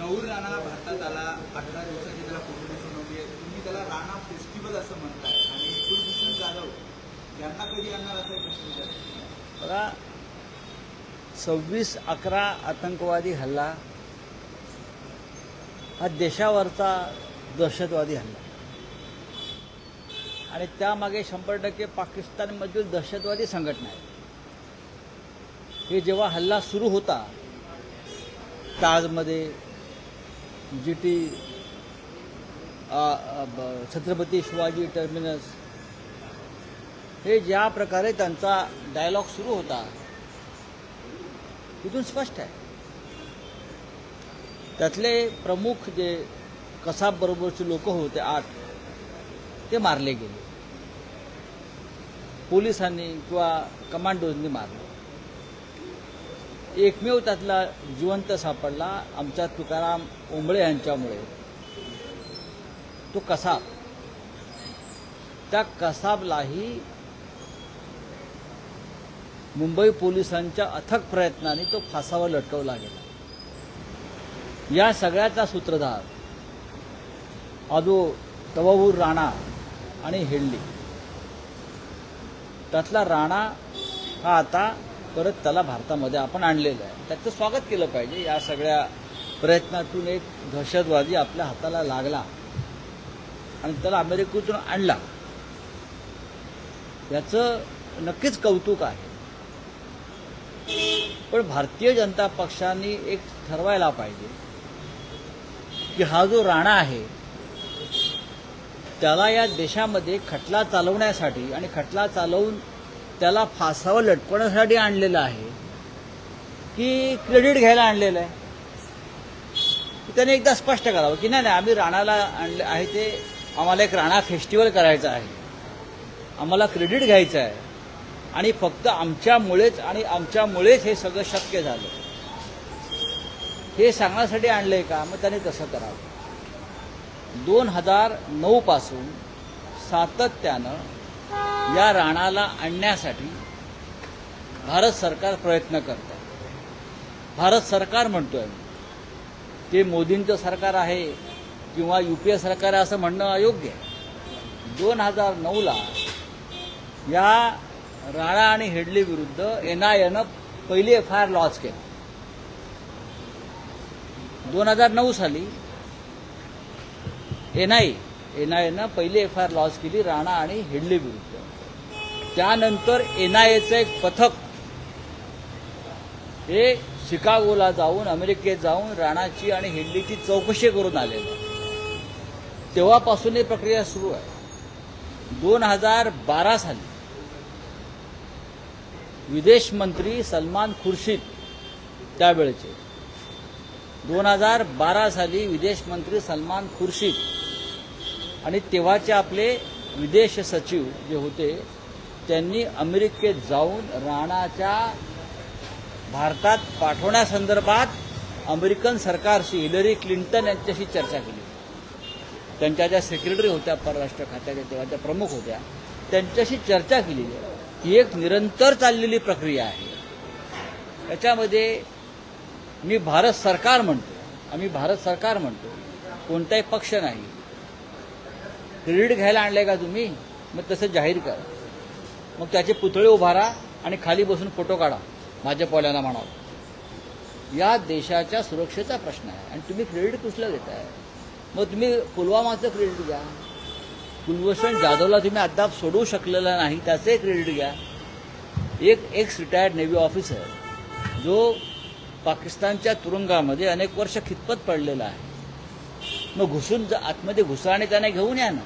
नऊर राणा भारतात आला अठरा दिवसाची त्याला पूर्वसून होती. तुम्ही त्याला राणा फेस्टिवल असं म्हणताय. आणि कुलभूषण जाधव यांना कधी आणणार असा प्रश्न बघा सव्वीस अकरा आतंकवादी हल्ला हा देशावरचा दहशतवादी हल्ला. आणि त्यामागे शंभर टक्के पाकिस्तानमधील दहशतवादी संघटना आहे. हे जेव्हा हल्ला सुरू होता ताजमध्ये G T Chhatrapati Shivaji terminus. हे ज्या प्रकारे त्यांचा डायलॉग सुरू होता तिथून स्पष्ट आहे. त्यातले प्रमुख जे कसाब बरोबरचे लोक होते आठ ते मारले गेले. पोलिसांनी किंवा कमांडोजनी मारले. एकमेव त्यातला जिवंत सापडला आमच्या तुकाराम ओंबळे यांच्यामुळे. तो कसाब. त्या कसाबलाही मुंबई पोलिसांच्या अथक प्रयत्नाने तो फासावर लटकवला गेला. या सगळ्याचा सूत्रधार आजो तवाऊर राणा आणि हेडली त्यातला राणा हा आता परत त्याला भारतामध्ये आपण आणलेलं आहे. त्याचं स्वागत केलं पाहिजे. या सगळ्या प्रयत्नातून एक दहशतवादी आपल्या हाताला लागला आणि त्याला अमेरिकेतून आणला. याचं नक्कीच कौतुक आहे. पण भारतीय जनता पक्षाने एक ठरवायला पाहिजे की हा जो राणा आहे त्याला या देशामध्ये खटला चालवण्यासाठी आणि खटला चालवून त्याला फासावर लटकवण्यासाठी आणलेलं आहे की क्रेडिट घ्यायला आणलेलं आहे? त्याने एकदा स्पष्ट करावं की नाही नाही आम्ही राणाला आणले आहे ते आम्हाला एक राणा फेस्टिवल करायचं आहे. आम्हाला क्रेडिट घ्यायचं आहे. आणि फक्त आमच्यामुळेच आणि आमच्यामुळेच हे सगळं शक्य झालं. हे सांगण्यासाठी आणलंय का? मग त्याने तसं करावं. दोन हजार नऊ पासून सातत्यानं या राणाला आणण्यासाठी भारत सरकार प्रयत्न करत आहे भारत सरकार म्हणतोय ते मोदींचं सरकार आहे किंवा यू पी ए सरकार आहे असं म्हणणं अयोग्य आहे. दोन हजार नऊला या राणा आणि हेडली विरुद्ध एन आय एनं पहिली एफ आय आर लॉन्च केली. दोन हजार नऊ साली एन आय एन आय एनं पहिली एफ आय आर लॉन्च केली राणा आणि हिडली विरुद्ध. त्यानंतर एन आय एचं एक पथक. हे शिकागोला जाऊन अमेरिकेत जाऊन राणाची आणि हेडलीची चौकशी करून आलेलं. तेव्हापासून ही प्रक्रिया सुरू आहे. दोन हजार बारा साली विदेश मंत्री सलमान खुर्शीद त्यावेळेचे. दोन हजार बारा साली विदेश मंत्री सलमान खुर्शीद आणि तेव्हाचे आपले विदेश सचिव जे होते त्यांनी अमेरिकेत जाऊन राणाच्या भारतात पाठवण्यासंदर्भात अमेरिकन सरकारशी हिलरी क्लिंटन यांच्याशी चर्चा केली. त्यांच्या ज्या सेक्रेटरी होत्या परराष्ट्र खात्याच्या तेव्हा त्या प्रमुख होत्या त्यांच्याशी चर्चा केलेली ही एक निरंतर चाललेली प्रक्रिया आहे. त्याच्यामध्ये मी भारत सरकार म्हणतो. आम्ही भारत सरकार म्हणतो. कोणताही पक्ष नाही. क्रेडिट घ्यायला आणलंय का तुम्ही? मग तसं जाहीर करा. मग त्याचे पुतळे उभारा आणि खाली बसून फोटो काढा भाजपवाल्यांना म्हणावं. या देशाच्या सुरक्षेचा प्रश्न आहे आणि तुम्ही क्रेडिट कुठलं देताय मग तुम्ही पुलवामाचं क्रेडिट घ्या. कुलभूषण जाधवला तुम्ही अद्याप सोडू शकलेला नाही त्याचे क्रेडिट घ्या. एक एक्स रिटायर्ड नेव्ही ऑफिसर जो पाकिस्तानच्या तुरुंगामध्ये अनेक वर्ष खितपत पडलेला आहे. मग घुसून आतमध्ये घुसा आणि त्यांना घेऊन या ना.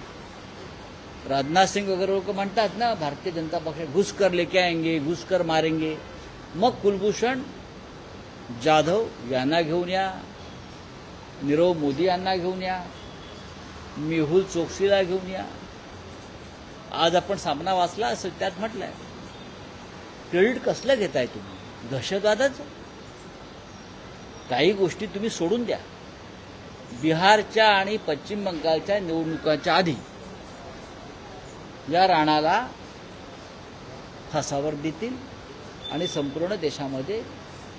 राजनाथ सिंग वगैरे लोक म्हणतात ना भारतीय जनता पक्ष घुस कर लेके आएंगे घुस कर मारेंगे. मग कुलभूषण जाधव यांना घेऊन या नीरव मोदी यांना घेऊन या मेहुल चोक्सीला घेऊन या. आज आपण सामना वाचला असं त्यात म्हटलंय क्रेडिट कसलं घेताय तुम्ही? दहशतवादाचं? काही गोष्टी तुम्ही सोडून द्या. बिहारच्या आणि पश्चिम बंगालच्या निवडणुकांच्या आधी या राणाला फासावर देतील आणि संपूर्ण देशामध्ये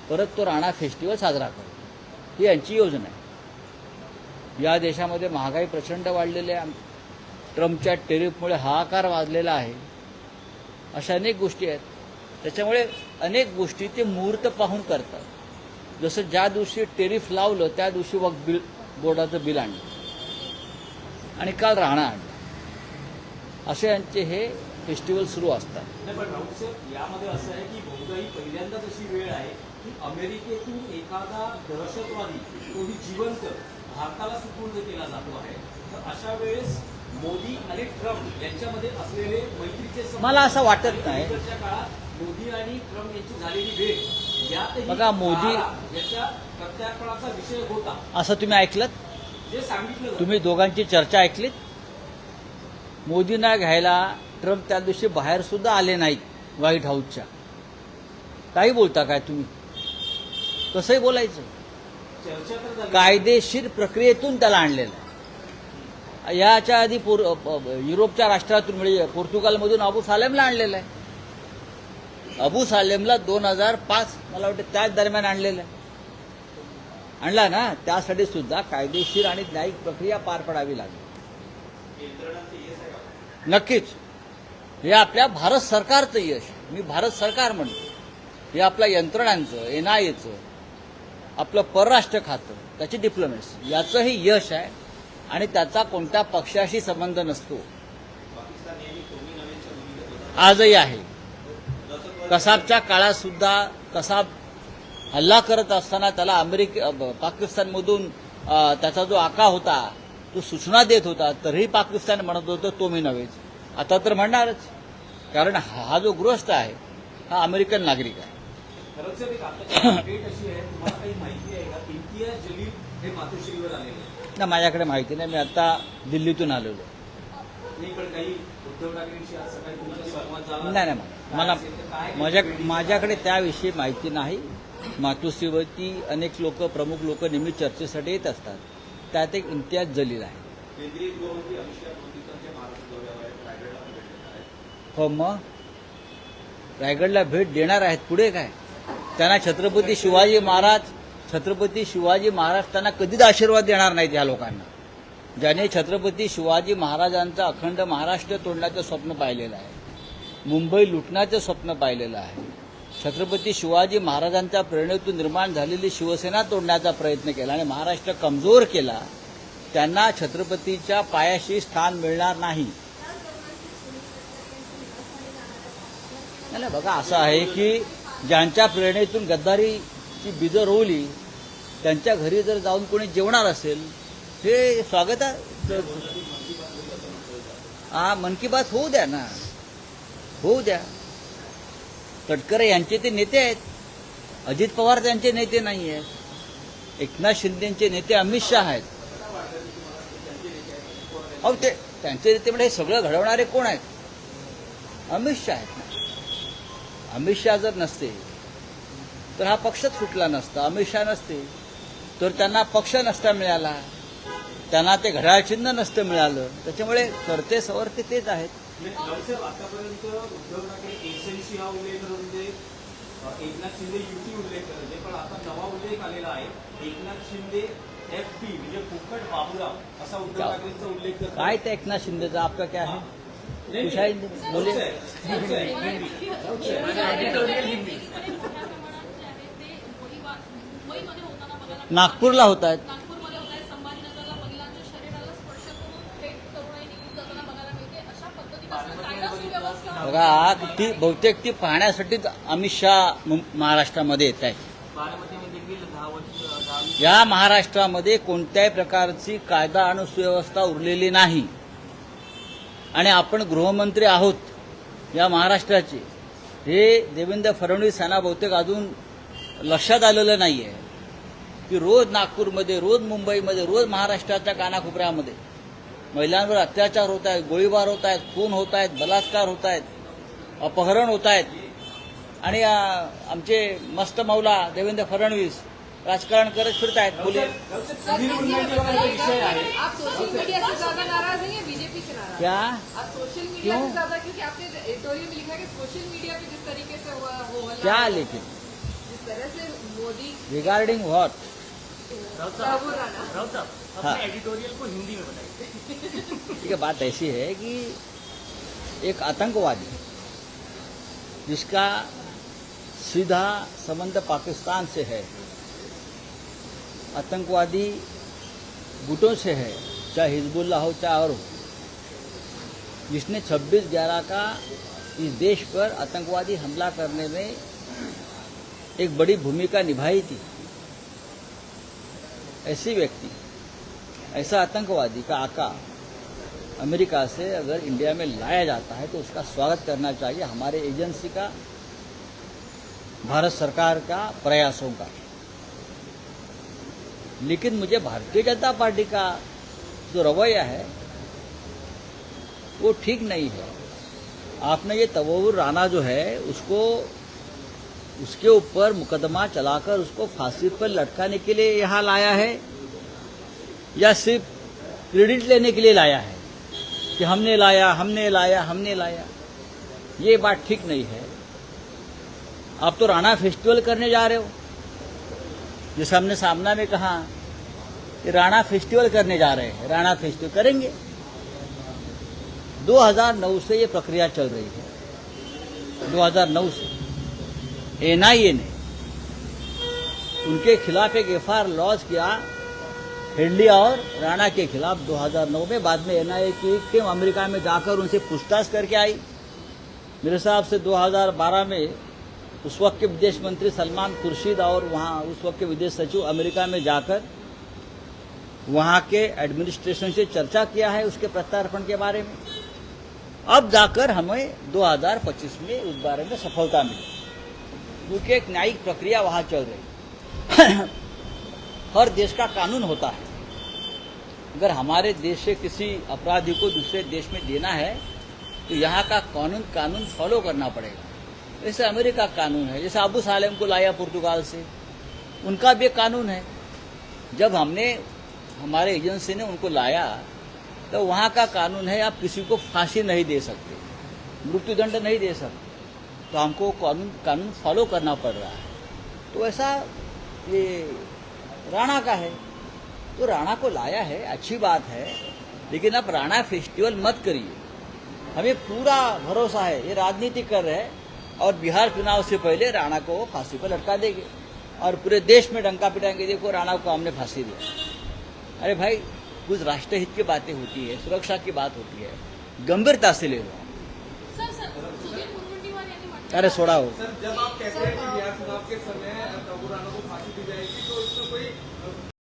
परत तो राणा फेस्टिवल साजरा करतो ही यांची योजना आहे. या देशामध्ये महागाई प्रचंड वाढलेली आहे. ट्रम्पच्या टेरिफमुळे हाहाकार वाजलेला आहे. अशा अनेक गोष्टी आहेत. त्याच्यामुळे अनेक गोष्टी ते मुहूर्त पाहून करतात. जसं ज्या दिवशी टेरिफ लावलं त्या दिवशी वक बिल बोर्डाचं बिल आणलं. आणि काल राहणं आणलं. असे यांचे हे फेस्टिवल सुरू असतात. यामध्ये असं आहे की बहुधा ही पहिल्यांदाच अशी वेळ आहे की अमेरिकेतून एखादा दहशतवादी तोही जिवंत भारताला सुपूर्द केला जातो आहे. तर अशा वेळेस मोदी आणि ट्रम्प यांच्यामध्ये असलेले मैत्रीचे मला असं वाटत नाही. काळात मोदी आणि ट्रम्प यांची झालेली भेट बघा, मोदी- असं तुम्ही ऐकलं. तुम्ही दोघांची चर्चा ऐकलीत? मोदींना घ्यायला ट्रम्प त्या दिवशी बाहेर सुद्धा आले नाहीत व्हाईट हाऊसच्या. काही बोलता काय तुम्ही? कसंही बोलायचं. कायदेशीर प्रक्रियेतून त्याला आणलेलं आहे. याच्या आधी युरोपच्या राष्ट्रातून म्हणजे पोर्तुगालमधून अबू सालेमला आणलेलं आहे. अबू सालेमला दोन हजार पाच मला वाटतं त्याच दरम्यान आणलेलं आहे. आणला ना त्यासाठी सुद्धा कायदेशीर आणि न्यायिक प्रक्रिया पार पडावी लागली. नक्कीच. हे आपल्या भारत सरकारचं यश. मी भारत सरकार म्हणतो. हे आपल्या यंत्रणांचं एन आय एचं आपलं परराष्ट्र खातं त्याची डिप्लोमॅसी याचंही यश आहे आणि त्याचा कोणत्या पक्षाशी संबंध नसतो. आजही आहे. कसाबच्या काळात सुद्धा कसाब हल्ला करत असताना त्याला अमेरिके पाकिस्तानमधून त्याचा जो आका होता तो सूचना देत होता तरीही पाकिस्तान म्हणत होतं तो मी नव्हेच. आता तर म्हणणारच. कारण हा जो गृहस्थ आहे हा अमेरिकन नागरिक आहे. हे. ना माझ्याकडे माहिती नाही मी आता दिल्लीतून आलेलो नाही नाही मला माझ्या माझ्याकडे त्याविषयी माहिती नाही. मातोश्रीवरती अनेक लोक प्रमुख लोक नेहमी चर्चेसाठी येत असतात. त्यात एक इम्तियाज जलील आहे. हो मग? रायगडला भेट देणार आहेत. पुढे काय? त्यांना छत्रपती शिवाजी महाराज छत्रपती शिवाजी महाराज त्यांना कधीच आशीर्वाद देणार नाहीत या लोकांना. ज्याने छत्रपती शिवाजी महाराजांचं अखंड महाराष्ट्र तोडण्याचं स्वप्न पाहिलेलं आहे. मुंबई लुटण्याचं स्वप्न पाहिलेलं आहे. छत्रपती शिवाजी महाराजांच्या प्रेरणेतून निर्माण झालेली शिवसेना तोडण्याचा प्रयत्न केला आणि महाराष्ट्र कमजोर केला त्यांना छत्रपतीच्या पायाशी स्थान मिळणार नाही. नाही, बघा असं आहे की ज्यांच्या प्रेरणेतून गद्दारीची बीजं रोवली त्यांच्या घरी जर जाऊन कोणी जेवणार असेल हे स्वागत आहे. हा मन की बात होऊ द्या ना. होऊ द्या. तटकरे यांचे ते नेते आहेत. अजित पवार त्यांचे नेते नाही आहेत. एकनाथ शिंदेचे नेते अमित शहा आहेत. अहो ते त्यांचे नेते म्हणजे हे सगळं घडवणारे कोण आहेत? अमित शहा आहेत ना. अमित शहा जर नसते तर हा पक्षच फुटला नसता. अमित शहा नसते तर त्यांना पक्ष नसता मिळाला. त्यांना ते घड्याळ चिन्ह नसतं मिळालं. त्याच्यामुळे करते सवरते तेच आहेत. रावसाहेब आतापर्यंत उद्धव ठाकरे एसएनसी हा उल्लेख करत होते अ, एकनाथ शिंदे युती उल्लेख करत पण आता नवा उल्लेख आलेला आहे. एकनाथ शिंदे एफ पी म्हणजे फुकट बाबूराव असा उद्धव. ठाकरेंचा उल्लेख करतो काय त्या एकनाथ शिंदेचा आपका क्या है? है. बोले. साहेब, नागपूरला होत आहेत. बघा ती बहुतेक ती पाहण्यासाठीच अमित शहा मु- महाराष्ट्रामध्ये येत आहे या महाराष्ट्रामध्ये कोणत्याही प्रकारची कायदा आणि सुव्यवस्था उरलेली नाही. आणि आपण गृहमंत्री आहोत या महाराष्ट्राचे. हे देवेंद्र फडणवीस यांना बहुतेक अजून लक्षात आलेलं नाही आहे की रोज नागपूरमध्ये रोज मुंबईमध्ये रोज महाराष्ट्राच्या कानाकोपऱ्यामध्ये महिलांवर अत्याचार होत आहेत गोळीबार होत आहेत खून होत आहेत बलात्कार होत आहेत. अपहरण होत आहेत. आणि आमचे मस्त मौला देवेंद्र फडणवीस राजकारण करत फिरत आहेत बोले राऊत साहेब, सुधीर मुनगंटीवार विषय आहे. आप सोशल मीडिया से ज्यादा नाराज या बीजेपी से नाराज क्या? आप सोशल मीडिया क्यों? से ज्यादा क्योंकि आपने एडिटोरियल में लिखा है कि सोशल मीडिया पे जिस तरीके से हुआ हो हल्ला क्या लेकिन जिस तरह से मोदी रिगार्डिंग व्हॉट हाँ। एडिटोरियल को हिंदी में बताइए ठीक है बात ऐसी है कि एक आतंकवादी जिसका सीधा संबंध पाकिस्तान से है, आतंकवादी गुटों से है, चाहे हिजबुल्ला हो, चाहे और हो। जिसने 26 ग्यारह का इस देश पर आतंकवादी हमला करने में एक बड़ी भूमिका निभाई थी। ऐसी व्यक्ति, ऐसा आतंकवादी का आका अमेरिका से अगर इंडिया में लाया जाता है तो उसका स्वागत करना चाहिए हमारे एजेंसी का, भारत सरकार का प्रयासों का। लेकिन मुझे भारतीय जनता पार्टी का जो रवैया है, वो ठीक नहीं है। आपने ये तवुर राणा जो है, उसको, उसके ऊपर मुकदमा चलाकर उसको फांसी पर लटकाने के लिए यहाँ लाया है या सिर्फ़ क्रेडिट लेने के लिए लाया है? कि हमने लाया हमने लाया हमने लाया। ये बात ठीक नहीं है। आप तो राणा फेस्टिवल करने जा रहे हो। जैसे हमने सामना में कहा कि राणा फेस्टिवल करने जा रहे हैं, राणा फेस्टिवल करेंगे। 2009 से ये प्रक्रिया चल रही है। 2009 से एनआईए ने उनके खिलाफ एक एफआईआर लॉन्च किया हेडली और राणा के खिलाफ 2009 में बाद में एनआईए की टीम अमेरिका में जाकर उनसे पूछताछ करके आई। मेरे हिसाब से 2012 में उस वक्त के विदेश मंत्री सलमान खुर्शीद और वहाँ उस वक्त के विदेश सचिव अमेरिका में जाकर वहाँ के एडमिनिस्ट्रेशन से चर्चा किया है उसके प्रत्यार्पण के बारे में। अब जाकर हमें 2025 में उस बारे में सफलता मिली। क्योंकि एक न्यायिक प्रक्रिया वहाँ चल रही। हर देश का कानून होता है। अगर हमारे देश से किसी अपराधी को दूसरे देश में देना है तो यहाँ का कानून कानून फॉलो करना पड़ेगा। जैसे अमेरिका कानून है, जैसे अबू सालेम को लाया पुर्तगाल से, उनका भी कानून है। जब हमने, हमारे एजेंसी ने उनको लाया तो वहाँ का कानून है, आप किसी को फांसी नहीं दे सकते, मृत्युदंड नहीं दे सकते। तो हमको कानून कानून फॉलो करना पड़ रहा है। तो ऐसा ये राणा का है। तो राणा को लाया है अच्छी बात है लेकिन आप राणा फेस्टिवल मत करिए। हमें पूरा भरोसा है ये राजनीति कर रहे हैं और बिहार चुनाव से पहले राणा को फांसी पर लटका देंगे और पूरे देश में डंका पिटाएँगे देखो राणा को हमने फांसी दिया अरे भाई कुछ राष्ट्रहित की बातें होती है सुरक्षा की बात होती है गंभीरता से ले लो। अरे सोडा हो। सर जब आप कहते हैं कि बिहार चुनाव के समय राणा को 现在宇宙指挥。